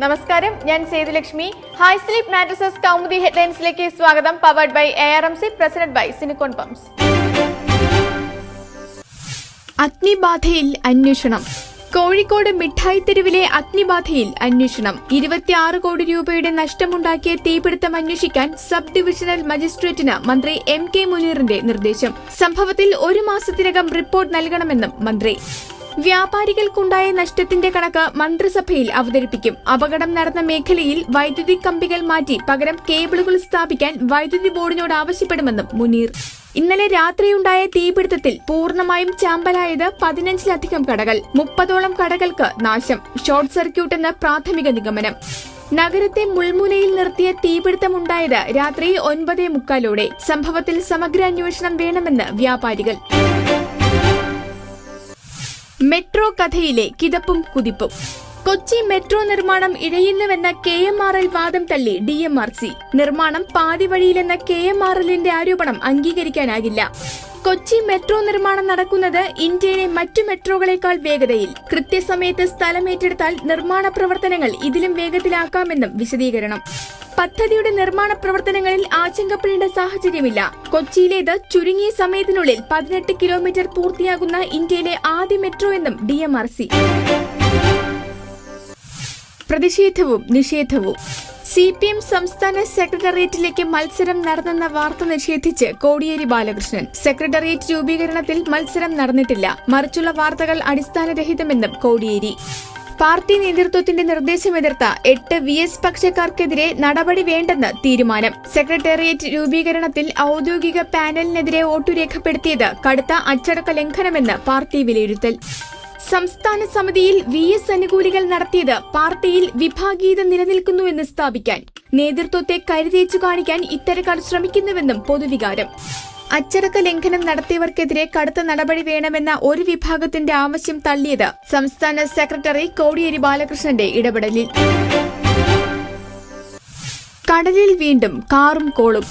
നമസ്കാരം ഞാൻ Sethulakshmi. High sleep mattresses Kaumudi ഹെഡ്ലൈൻസിലേക്ക് സ്വാഗതം powered by A R M C president by Sinicon pumps അഗ്നിബാധയിൽ അന്വേഷണം. കോഴിക്കോട് മിഠായി തെരുവിലെ അഗ്നിബാധയിൽ അന്വേഷണം. ഇരുപത്തിയാറ് കോടി രൂപയുടെ നഷ്ടമുണ്ടാക്കിയ തീപിടുത്തം അന്വേഷിക്കാൻ സബ് ഡിവിഷണൽ മജിസ്ട്രേറ്റിന് മന്ത്രി എം കെ മുനീറിന്റെ നിർദ്ദേശം. സംഭവത്തിൽ ഒരു മാസത്തിനകം റിപ്പോർട്ട് നൽകണമെന്നും മന്ത്രി. വ്യാപാരികൾക്കുണ്ടായ നഷ്ടത്തിന്റെ കണക്ക് മന്ത്രിസഭയിൽ അവതരിപ്പിക്കും. അപകടം നടന്ന മേഖലയിൽ വൈദ്യുതി കമ്പികൾ മാറ്റി പകരം കേബിളുകൾ സ്ഥാപിക്കാൻ വൈദ്യുതി ബോർഡിനോട് ആവശ്യപ്പെടുമെന്നും മുനീർ. ഇന്നലെ രാത്രിയുണ്ടായ തീപിടുത്തത്തിൽ പൂർണമായും ചാമ്പലായത് പതിനഞ്ചിലധികം കടകൾ. മുപ്പതോളം കടകൾക്ക് നാശം. ഷോർട്ട് സർക്യൂട്ട് എന്ന പ്രാഥമിക നിഗമനം. നഗരത്തെ മുൾമുനയിൽ നിർത്തിയ തീപിടുത്തമുണ്ടായത് രാത്രി ഒൻപതേ മുക്കാലോടെ. സംഭവത്തിൽ സമഗ്ര അന്വേഷണം വേണമെന്ന് വ്യാപാരികൾ. മെട്രോ കഥയിലെ കിതപ്പും കുതിപ്പും. കൊച്ചി മെട്രോ നിർമ്മാണം ഇഴയുന്നുവെന്ന കെ എം ആർ എൽ വാദം തള്ളി ഡി എം ആർ സി. നിർമ്മാണം പാതി വഴിയിലെന്ന കെ എം ആർ എല്ലിന്റെ ആരോപണം അംഗീകരിക്കാനാകില്ല. കൊച്ചി മെട്രോ നിർമ്മാണം നടക്കുന്നത് ഇന്ത്യയിലെ മറ്റു മെട്രോകളെക്കാൾ വേഗതയിൽ. കൃത്യസമയത്ത് സ്ഥലമേറ്റെടുത്താൽ നിർമ്മാണ പ്രവർത്തനങ്ങൾ ഇതിലും വേഗത്തിലാക്കാമെന്നും വിശദീകരണം. പദ്ധതിയുടെ നിർമ്മാണ പ്രവർത്തനങ്ങളിൽ ആശങ്കപ്പെടേണ്ട സാഹചര്യമില്ല. കൊച്ചിയിലേത് ചുരുങ്ങിയ സമയത്തിനുള്ളിൽ പതിനെട്ട് കിലോമീറ്റർ പൂർത്തിയാകുന്ന ഇന്ത്യയിലെ ആദ്യ മെട്രോ എന്നും ഡി എം ആർ സി. പ്രതിഷേധവും നിഷേധവും. സി പി എം സംസ്ഥാന സെക്രട്ടേറിയറ്റിലേക്ക് മത്സരം നടന്നെന്ന വാർത്ത നിഷേധിച്ച് കോടിയേരി ബാലകൃഷ്ണൻ. സെക്രട്ടേറിയറ്റ് രൂപീകരണത്തിൽ മത്സരം നടന്നിട്ടില്ല. മറിച്ചുള്ള വാർത്തകൾ അടിസ്ഥാനരഹിതമെന്നും കോടിയേരി. പാർട്ടി നേതൃത്വത്തിന്റെ നിർദ്ദേശം എതിർത്ത എട്ട് വി എസ് പക്ഷക്കാർക്കെതിരെ നടപടി വേണ്ടെന്ന് തീരുമാനം. സെക്രട്ടേറിയറ്റ് രൂപീകരണത്തിൽ ഔദ്യോഗിക പാനലിനെതിരെ വോട്ടു രേഖപ്പെടുത്തിയത് കടുത്ത അച്ചടക്ക ലംഘനമെന്ന് പാർട്ടി വിലയിരുത്തൽ. സംസ്ഥാന സമിതിയിൽ വി എസ് അനുകൂലികൾ നടത്തിയത് പാർട്ടിയിൽ വിഭാഗീയത നിലനിൽക്കുന്നുവെന്ന് സ്ഥാപിക്കാൻ. നേതൃത്വത്തെ കരുതേച്ചു കാണിക്കാൻ ഇത്തരക്കാർ ശ്രമിക്കുന്നുവെന്നും പൊതുവികാരം. അച്ചടക്ക ലംഘനം നടത്തിയവർക്കെതിരെ കടുത്ത നടപടി വേണമെന്ന ഒരു വിഭാഗത്തിന്റെ ആവശ്യം തള്ളിയത് സംസ്ഥാന സെക്രട്ടറി കോടിയേരി ബാലകൃഷ്ണന്റെ ഇടപെടലിൽ. കടലിൽ വീണ്ടും കാറും കോളും.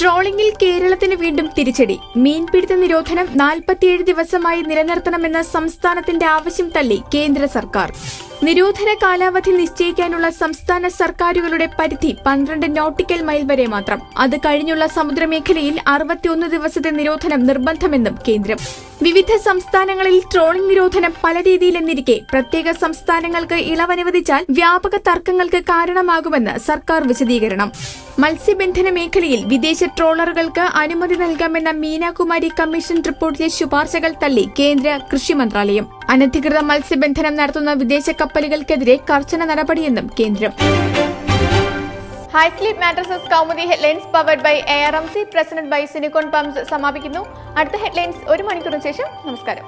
ട്രോളിംഗിൽ കേരളത്തിന് വീണ്ടും തിരിച്ചടി. മീൻപിടുത്ത നിരോധനം നാൽപ്പത്തിയേഴ് ദിവസമായി നിലനിർത്തണമെന്ന സംസ്ഥാനത്തിന്റെ ആവശ്യം തള്ളി കേന്ദ്ര സർക്കാർ. നിരോധന കാലാവധി നിശ്ചയിക്കാനുള്ള സംസ്ഥാന സർക്കാരുകളുടെ പരിധി പന്ത്രണ്ട് നോട്ടിക്കൽ മൈൽ വരെ മാത്രം. അത് കഴിഞ്ഞുള്ള സമുദ്രമേഖലയിൽ അറുപത്തിയൊന്ന് ദിവസത്തെ നിരോധനം നിർബന്ധമെന്നും കേന്ദ്രം. വിവിധ സംസ്ഥാനങ്ങളിൽ ട്രോളിംഗ് നിരോധനം പല രീതിയിലെന്നിരിക്കെ പ്രത്യേക സംസ്ഥാനങ്ങൾക്ക് ഇളവനുവദിച്ചാൽ വ്യാപക തർക്കങ്ങൾക്ക് കാരണമാകുമെന്ന് സർക്കാർ വിശദീകരണം. മത്സ്യബന്ധന മേഖലയിൽ വിദേശ ട്രോളറുകൾക്ക് അനുമതി നൽകാമെന്ന മീനാകുമാരി കമ്മീഷൻ റിപ്പോർട്ടിലെ ശുപാർശകൾ തള്ളി കേന്ദ്ര കൃഷി മന്ത്രാലയം. അനധികൃത മത്സ്യബന്ധനം നടത്തുന്ന വിദേശ കപ്പലുകൾക്കെതിരെ കർശന നടപടിയെന്നും കേന്ദ്രം. High sleep mattresses Kaumudi headlines powered by A R M C president by Sinicon pumps സമാപിക്കുന്നു. അടുത്ത ഹെഡ്ലൈൻസ് ഒരു മണിക്കൂറിന് ശേഷം. നമസ്കാരം.